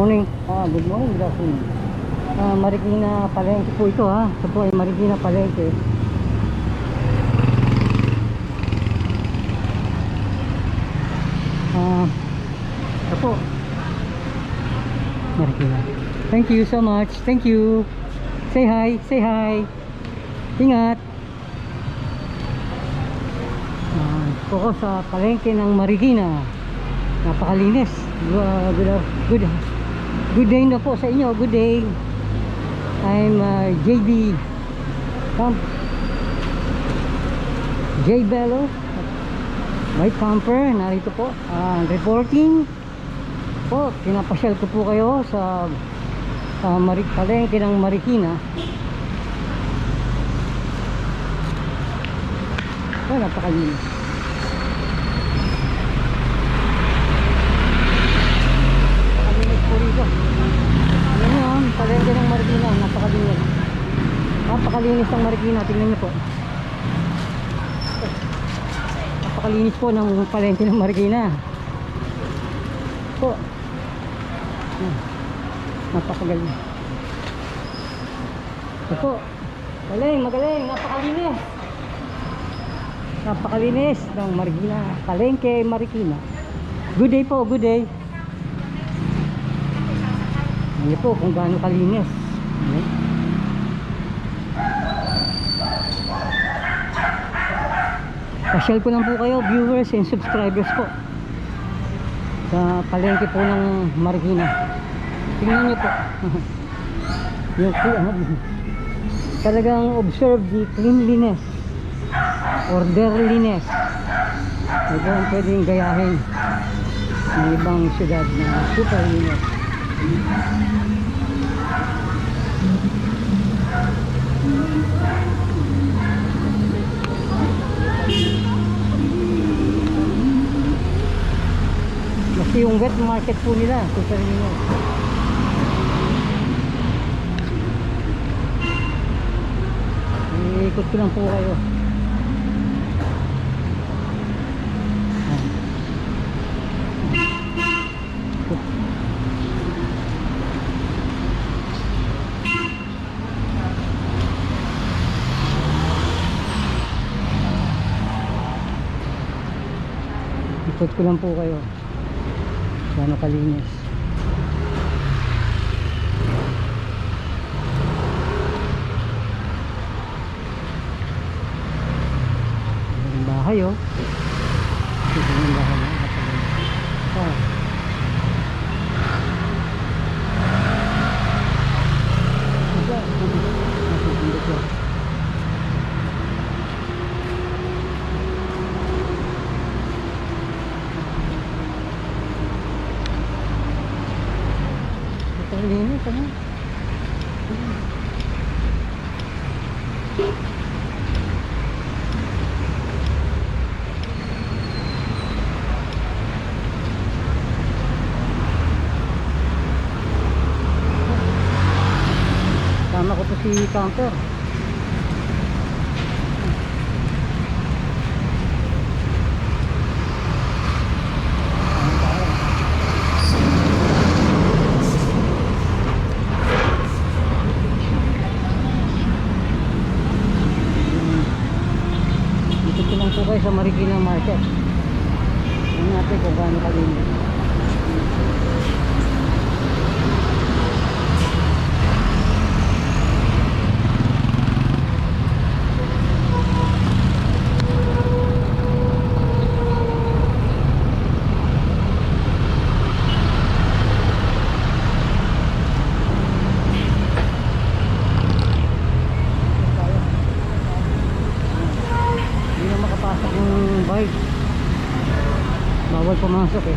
Morning. Ah, good morning, good afternoon. Ah, Marikina Palengke po ito ha. Ito po ay Marikina Palengke. Ah, ito po. Marikina. Thank you so much. Thank you. Say hi, say hi. Ingat. Ah, ito ko sa palengke ng Marikina. Napakalinis. Uh, good, good, good day na po sa inyo. Good day. I'm uh, JB Camp. J Bello. White Camper. Narito po. Ah, reporting. Po, pinapasyal ko po kayo sa uh, Marik palengke ng Marikina. Oh. Napakalinis po rito. Ayan nyo, ah, palengke ng Marikina. Napakalinis. Napakalinis ng Marikina. Tingnan nyo po. Napakalinis po ng palengke ng Marikina. Po. Ayan. Napakagaling. Ito po. Magaling, magaling. Napakalinis. Napakalinis ng Marikina. Palengke, Marikina. Good day po, good day. Ano po kung gaano kalinis. Ayan. Pasyal po lang po kayo, viewers and subscribers po. Sa palengke po ng Marikina. Tingnan niyo po. Yung ano, talagang observe the cleanliness orderliness ito ang pwedeng gayahin ng ibang syudad na super linis kasi yung wet market po nila super linis iikot ko lang po kayo. Ikot ko lang po kayo gaano kalinis. Yung bahay oh ito yung bahay oh. napakaganda. ah. Ito, napakaganda siya. Ito ang linis ano Tama ko po si Camper. Dito kayo sa Marikina Market. Tingnan natin kung gaano kalinis. masok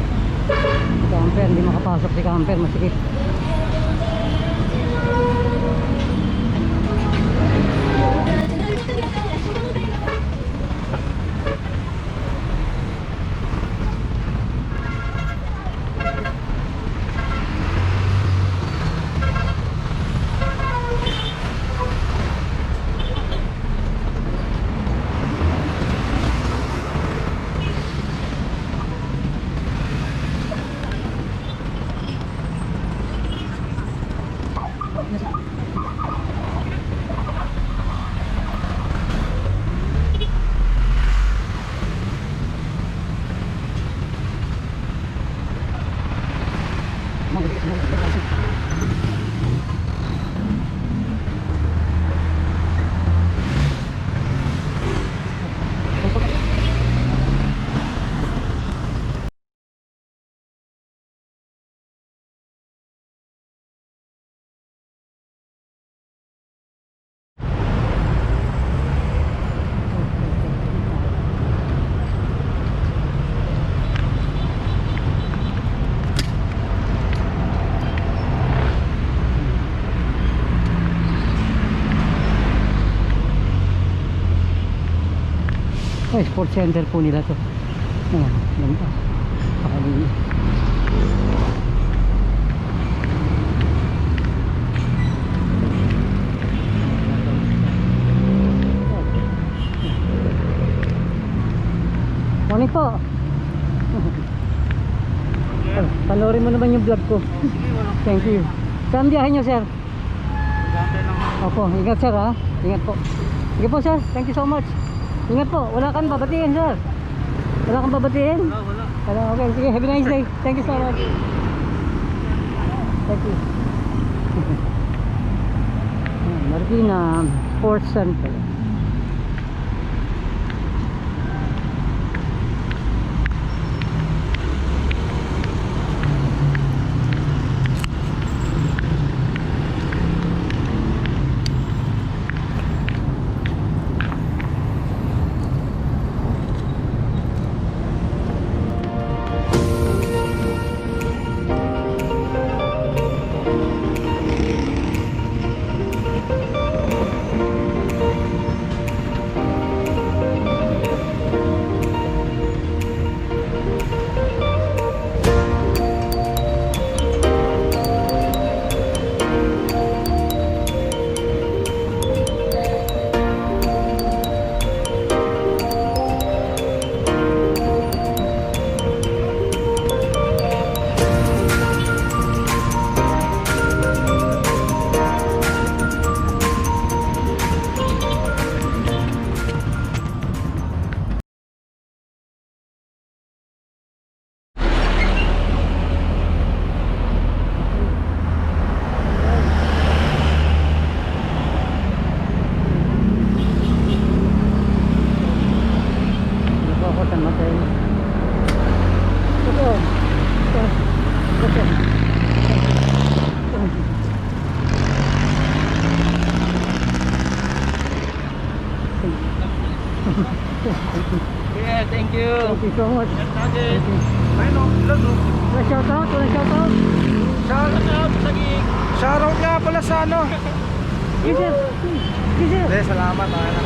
sports center po nila to. Ayan, ganda. Pakalinis. Morning po. Oh, Panoorin mo naman yung vlog ko. Thank you. Saan biyahe nyo, sir? Opo, ingat sir ha. Ingat po. Sige po sir, thank you so much. Ingat po, wala kang babatiin sir. Wala kang babatiin? Wala, wala. Wala, okay. Sige, have a nice day. Thank you so much. Thank you. Marikina Sports Center. You. So much. Thank you. Wala shout out? Wala shout out? Shout out sa gig. Shoutout nga pala sa ano. Yes sir. Yes sir. Hindi, salamat. Ano.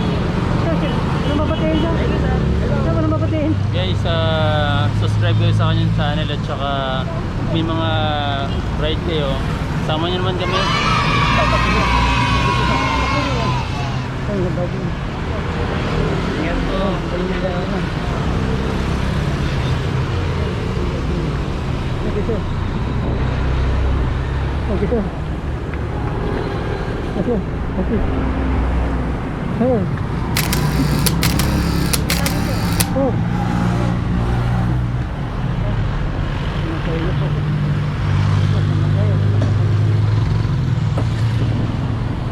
Sir, sir. Ano ano mabatiin? Guys, ah, subscribe kayo sa kanyang channel at saka may mga ride kayo. Sama niyo naman kami. Ay, nabagi. Ingat po. Thank you sir. Thank you sir. Thank. Thank you. Hey. Oh.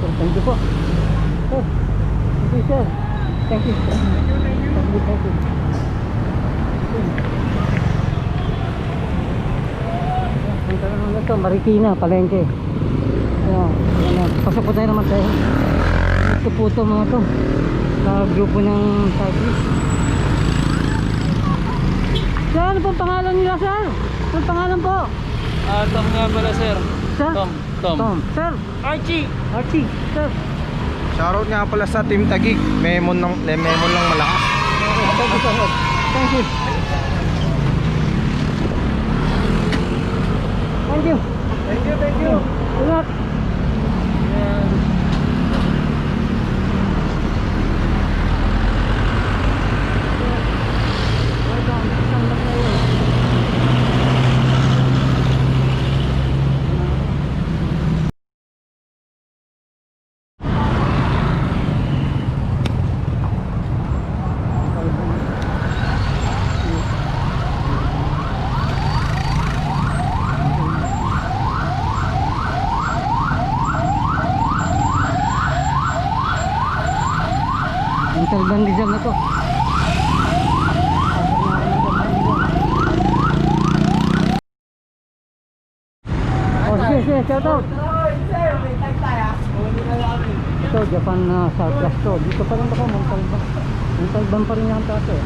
Sir, thank you po. Oh. Thank you sir. Thank you. Thank you. Thank you. Thank you. Tanong na ito, Marikina, Palengke. Ayan, ayan. Pasok po tayo naman tayo. Ito po ito mga to. Sa grupo ng cyclist. Sir, ano pong pangalan nila, sir? Anong pangalan po? Ah, Tom nga pala sir. Sir? Tom. Tom. Tom. Sir? Archie. Archie. Sir? Shoutout nga pala sa Team Tagig. Memon ng memon lang malakas. Thank you so much. Thank you. Thank you. Thank you, you. Ingat. Ang talbang Rizal na to. Oh, sige, sige, shout out. Ito, Japan na Southwest to. Dito pa rin ako, Montalban. Montalban pa rin yung tato. eh.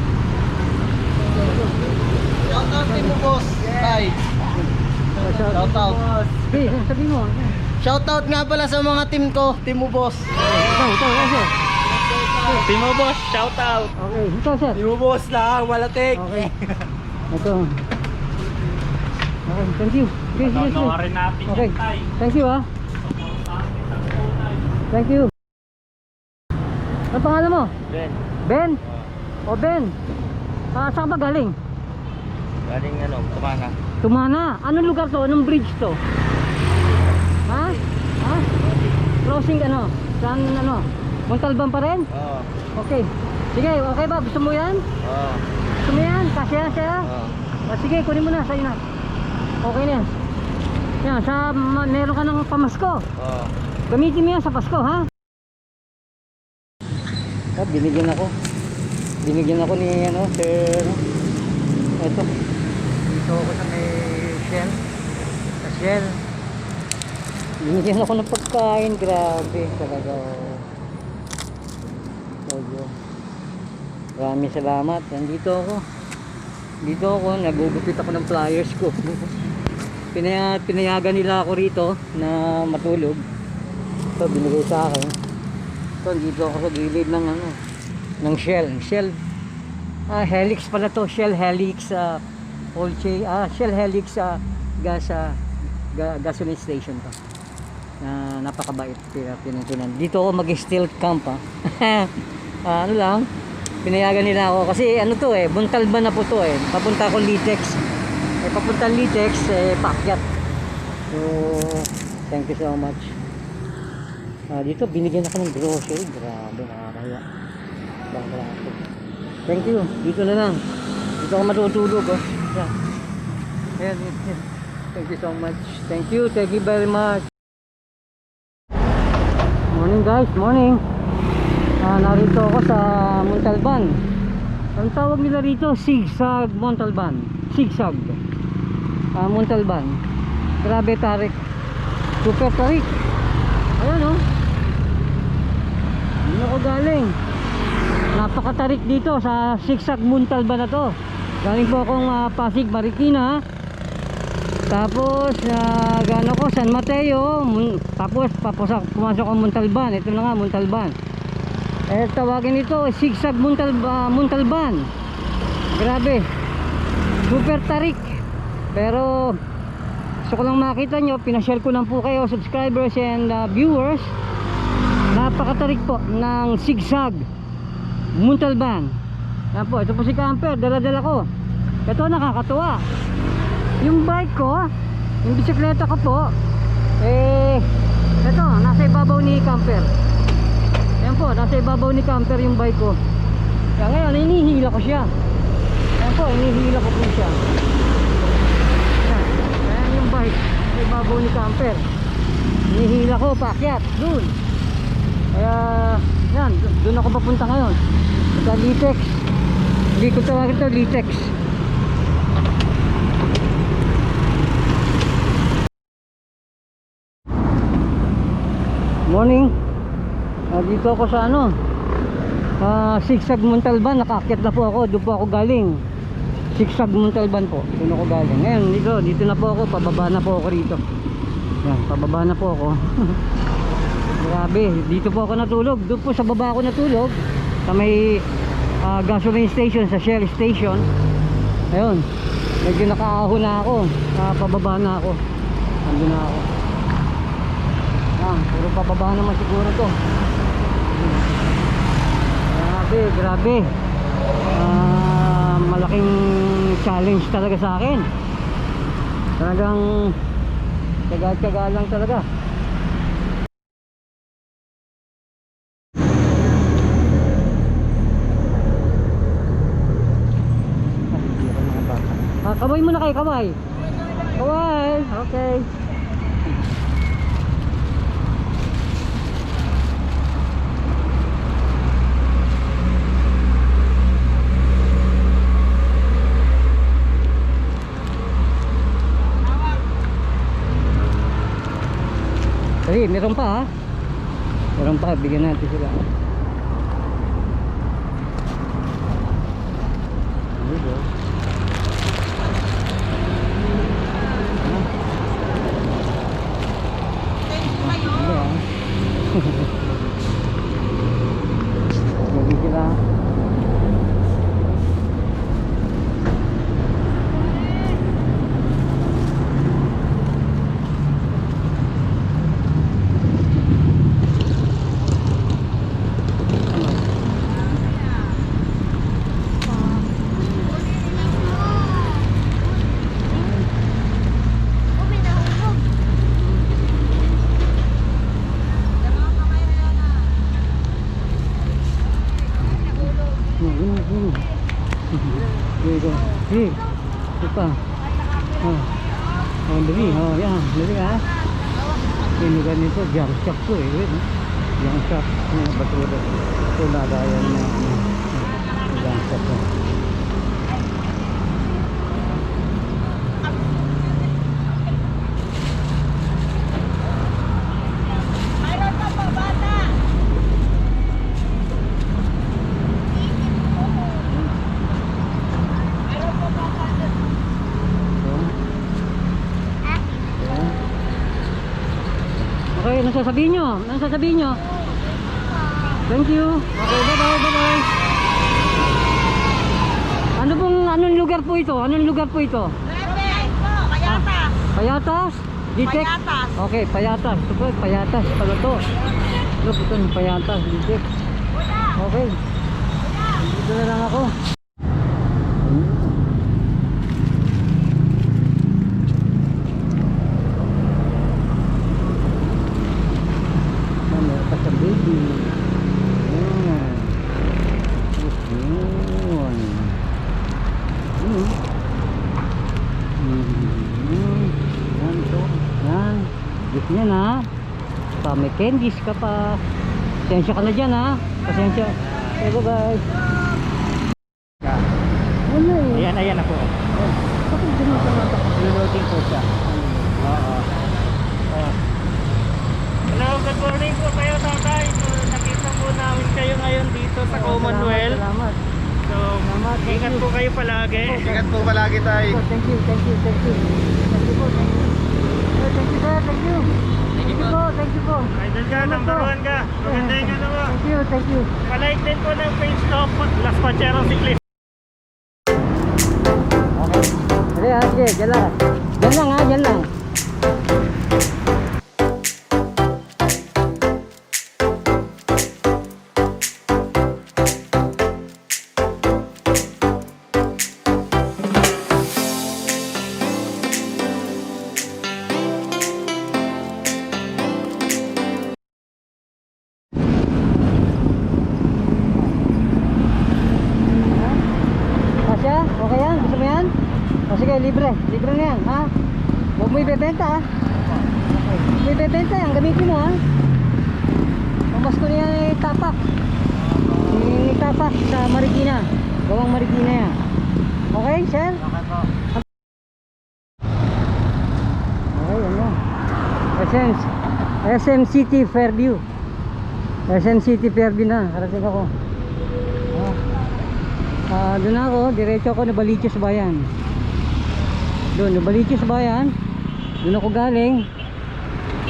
Shoutout Team Boss. Tay. Shout- Shoutout. Sige, sabi mo. Shoutout nga pala sa mga team ko, Team Boss. Ito, ito. Timo boss, shout out. Okay, ito sir. Ibubuhos lang, malatik. Okay. Ito. Okay, thank you. Okay. Panonorin natin Okay. Thank you ah. Thank you. Ano pangalan mo? Ben, Ben? O Ben? Ah, saan ka ba galing? galing ano, kumana. Tumana. Anong lugar to? Anong bridge to? Ha? Ha? Crossing ano? Saan ano? Montalban pa rin? Oo. Okay. Sige, okay ba? Gusto mo yan? Oo. Gusto mo yan? Kasya siya? Oo. Ah, sige, kunin mo na. Sa'yo na. Okay na yan. Yan, sa, ma, meron ka ng pamasko. Oo. Gamitin mo yan sa Pasko, ha? Ah, binigyan ako. Binigyan ako ni, ano, sir. Ito. Dito ako sa Sa Shell. Binigyan ako ng pagkain. Grabe. Talaga. Medyo. Maraming salamat. Nandito ako. Dito ako. Nagugupit ako ng flyers ko. Pinaya, pinayagan nila ako rito na matulog. Ito, binigay sa akin. Ito, dito ako sa gilid ng ano, ng Shell. Shell, ah, Helix pala to. Shell Helix, ah, Polche, ah, Shell Helix, ah, gas, ah, ga, gasoline station to. Na napakabait, pina- pinuntunan. Dito ako mag-steel camp, ah. Ah, ano lang, pinayagan nila ako. Kasi ano to eh, Buntalban na po to eh. Papunta ako Litex. Eh, papunta Litex, eh, pakyat. So, thank you so much. Ah, dito binigyan ako ng grocery. Grabe, nakakaya. Ako. Thank you. Dito na lang. Dito ako matutulog, oh. Ayan, yan, yan. Thank you so much. Thank you. Thank you very much. Morning guys, morning. Ah, narito ako sa Montalban. Ang tawag nila rito, Sigsag Montalban. Sigsag. Ah, Montalban. Grabe tarik. Super tarik. Ayan oh. Hindi ako galing. Napakatarik dito sa Sigsag Montalban na to. Galing po akong ah, Pasig, Marikina. Tapos, uh, gano ko, San Mateo. Mun- tapos, papusak, pumasok ako Montalban. Ito na nga, Montalban. Eh, tawagin ito, Sigsag Montalba, Montalban. Grabe. Super tarik. Pero, gusto ko lang makita nyo, pinashare ko lang po kayo, subscribers and uh, viewers. Napakatarik po ng Sigsag Montalban. Yan po, ito po si Camper, dala-dala ko. Ito nakakatuwa. Yung bike ko, yung bisikleta ko po, eh, ito, nasa ibabaw ni Camper. Yan po, nasa ibabaw ni Camper yung bike ko. Kaya ngayon, inihila ko siya. Yan po, inihila ko po siya. Yan, yan yung bike, nasa ibabaw ni Camper. Inihila ko, paakyat, dun. Kaya, yan, dun ako papunta ngayon. Sa Litex. Hindi ko tawagin ito, Litex. Morning. Ah, dito ako sa ano? Ah, Sigsag Montalban, nakaakyat na po ako, doon po ako galing. Sigsag Montalban po, doon ako galing. Ngayon, dito, dito na po ako, pababa na po ako rito. Yan, pababa na po ako. Grabe, dito po ako natulog. Doon po sa baba ako natulog. Sa may ah, gasoline station, sa Shell station. Ayun, medyo nakaahon na ako. Ah, pababa na ako. Nandun na ako. Yan, puro pababa naman siguro to. Grabe, grabe. Ah, malaking challenge talaga sa akin. Talagang tsaga-tsaga lang talaga. Ah, hindi ako nakabasa. Ah, kamay muna kayo, kamay. Kamay, okay. Kasi meron pa ha. Meron pa, bigyan natin sila. 四五一位 sasabihin nyo? Ano sasabihin nyo? Thank you. Okay, bye-bye, bye-bye. Ano pong, anong lugar po ito? Anong lugar po ito? Kayata. Payatas? Ditek? Payatas. Okay, Payatas. Ito po, Payatas pala to. Look, ito yung Payatas, Ditek. Okay. Dito na lang ako. Ano, pa sa baby. Ayan. Yun. Yun. Mhm. Yan to. Yan. Gift niya na. Pa may candies ka pa. Pasensya ka na dyan ha. Pasensya. Okay, bye bye. Wala eh. Ayan, ayan ako. Bakit ganun ka nata? Reloading po siya. Oo. Hello, good morning po kayo tatay. So, nakita po namin kayo ngayon dito sa Commonwealth. Salamat. So, ingat po kayo palagi. Ingat po palagi tayo. Thank you, thank you, thank you. Thank you po, thank you. Oh, Thank you sir, thank you. Thank you po, thank you po. Idol ka, number one ka. Maganda yung ano mo. Thank you, thank you. Palike din po ng page to Las Pancheros Cyclist. Okay. Sige, ha, sige, ha? Huwag mo ibebenta yan. Gamitin mo, ha? Pambas ko niya ni Tapak. Ni Tapak sa Marikina. Gawang Marikina yan. Okay, sir? Okay po. Okay, yan yan. SM, SM City Fairview. SM City Fairview na. Karating ako. Ah, ah, doon ako, diretso ako na Baliches Bayan. Doon, na Baliches Bayan. Doon ako galing.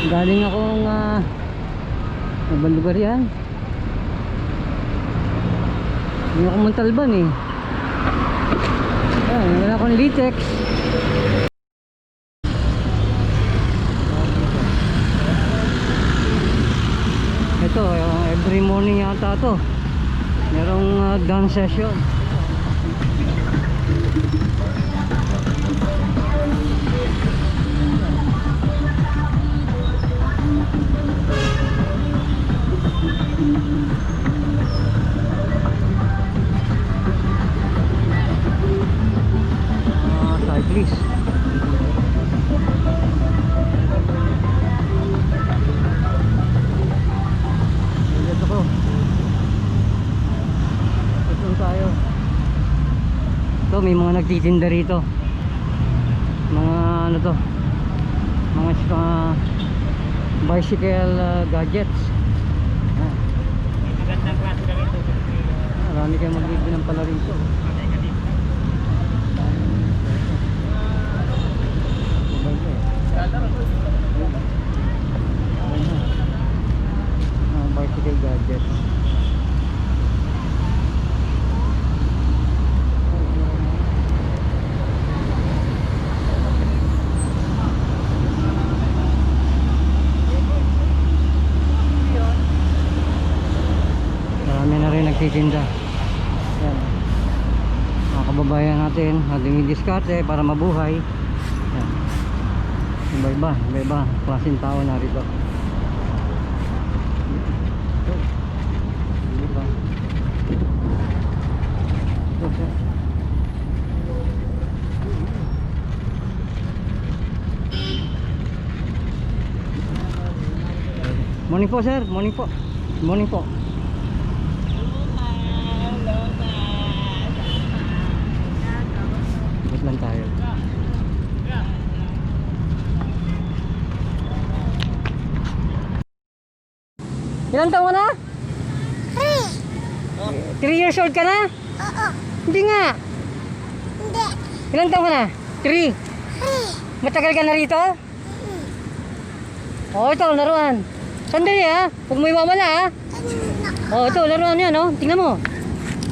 Galing akong uh, ibang lugar yan. Hindi ako Montalban eh. Ah, wala akong latex. Ito, yung every morning yata to. Merong uh, dance session. Ah, cyclist. Dito ko. Ito tayo. Ito may mga nagtitinda rito. Mga ano to? Mga uh, bicycle uh, gadgets. Ah, Magandang klase ka rito. Marami kayong magbibili ng pala rito. Eh. Mga bicycle gadgets. nagtitinda. Mga kababayan natin natin yung diskarte para mabuhay. Yan. Iba iba iba iba. Klaseng tao na rito. Morning po sir, morning po. Morning po. Ilan taon ka na? 3 years old ka na? Oo. Hindi nga. Hindi. Ilan taon ka na? 3. Matagal ka na rito? Oo, ito, laruan. Sandali ha. Huwag mo iwawala ha. Oo, ito, laruan yan, oh. Tingnan mo.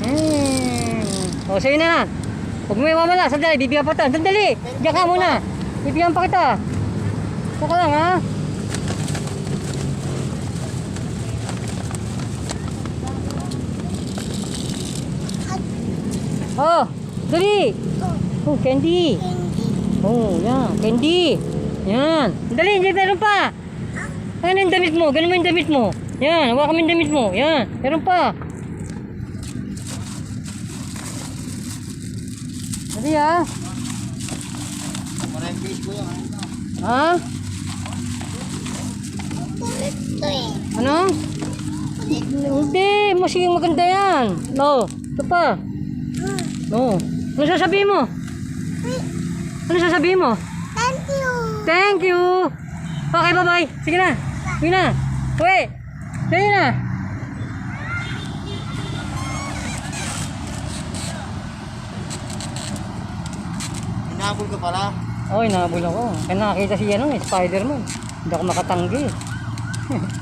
Hmm. O, sa'yo na. Huwag mo iwawala. Sandali, bibigyan pa kita. Sandali. Diyan ka muna. Bibigyan pa kita. Ito ka lang, ha. Oh, dali. Oh, candy. Oh, yan. Candy. Yan. Dali, hindi meron pa. Ano yung damit mo? Ganun mo yung damit mo. Yan, hawakan mo yung damit mo. Yan, meron pa. Dali ha. Ha? Ano? Hindi, masiging maganda yan. No, ito pa. No. Ano sasabihin mo? Ano sasabihin mo? Thank you. Thank you. Okay, bye-bye. Sige na. Sige na. Uwi. Sige na. Hinabol ka pala. Oy, nahabol ako. Kaya nakakita si ano, eh, Spider-Man. Hindi ako makatanggi.